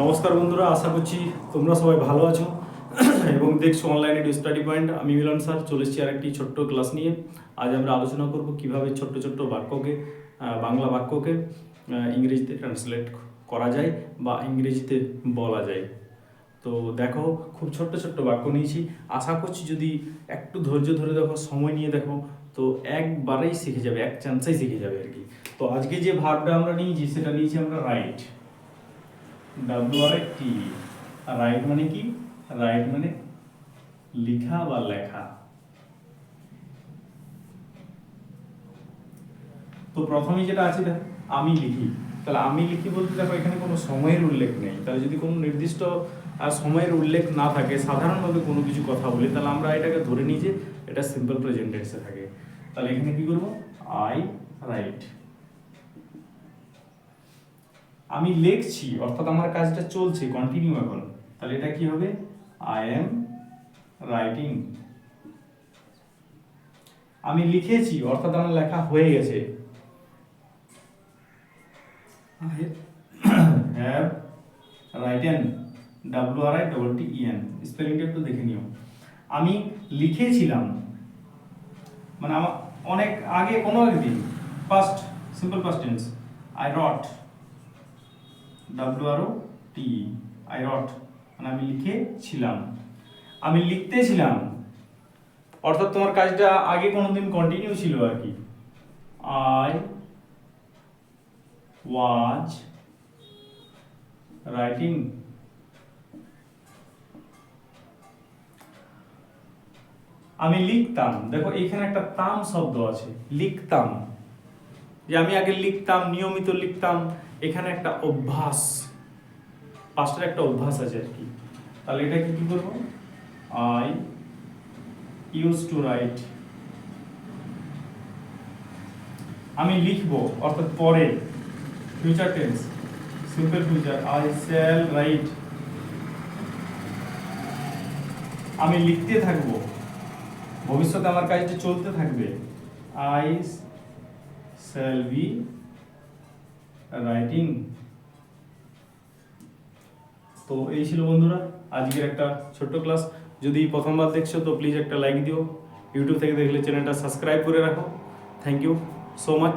নমস্কার বন্ধুরা, আশা করছি তোমরা সবাই ভালো আছো। এবং দেখছ অনলাইনে স্টাডি পয়েন্ট আমি মিলন স্যার, চলে এসেছি আরেকটি ছোট্ট ক্লাস নিয়ে। আজ আমরা আলোচনা করব কীভাবে ছোট্ট ছোট্ট বাক্যকে বাংলা বাক্যকে ইংরেজিতে ট্রান্সলেট করা যায় বা ইংরেজিতে বলা যায়। তো দেখো, খুব ছোট্ট ছোট্ট বাক্য নিয়েছি। আশা করছি যদি একটু ধৈর্য ধরে দেখো, সময় নিয়ে দেখো, তো একবারেই শিখে যাবে, এক চান্সেই শিখে যাবে আর কি। তো আজকে যে ভাবটা আমরা নিয়েছি, সেটা নিয়েছি আমরা write W R T write মানে কি? রাইট মানে লেখা বা লেখা। তো প্রথমেই যেটা আছে আমি লিখি। তাহলে আমি লিখি বলতে দেখো, এখানে কোনো সময়ের উল্লেখ নেই। তাহলে যদি কোনো নির্দিষ্ট সময়ের উল্লেখ না থাকে, সাধারণভাবে কোনো কিছু কথা বলি, তাহলে আমরা এটাকে ধরে নিই যে এটা সিম্পল প্রেজেন্ট টেন্সে থাকে। তাহলে এখানে কি করব? আই রাইট আমি লিখছি অর্থাৎ আমার কাজটা চলছে কন্টিনিউ এখন। তাহলে এটা কি হবে? আই এম রাইটিং আমি লিখেছি অর্থাৎ আমার লেখা হয়ে গেছে। Have written W R I double T EN স্পেলিংটা একটু দেখে নিও। আমি লিখেছিলাম মানে আমার অনেক আগে কোনো একদিন past simple past tense I wrote W R O T I wrote মানে আমি লিখেছিলাম। আমি লিখতেছিলাম। অর্থাৎ তোমার কাজটা আগে কোনোদিন কন্টিনিউ ছিল আর কি। আই ওয়াজ রাইটিং আমি লিখতাম। দেখো, এখানে একটা তাম শব্দ আছে। লিখতাম। যে আমি আগে লিখতাম, নিয়মিত লিখতাম, এখানে একটা অভ্যাস, পাঁচটার একটা অভ্যাস আছে আর কি। তাহলে এটা কি কি করব? আই ইউজ টু রাইট আমি লিখব, অর্থাৎ পরে future tense simple future I shall write আমি লিখতে থাকব, ভবিষ্যতে আমার কাজটা চলতে থাকবে। I shall be writing. তো এই ছিল বন্ধুরা, আজকের একটা ছোট্ট ক্লাস। যদি প্রথমবার দেখছ, তো প্লিজ একটা লাইক দিও। ইউটিউব থেকে দেখলে চ্যানেলটা সাবস্ক্রাইব করে রাখো। Thank you so much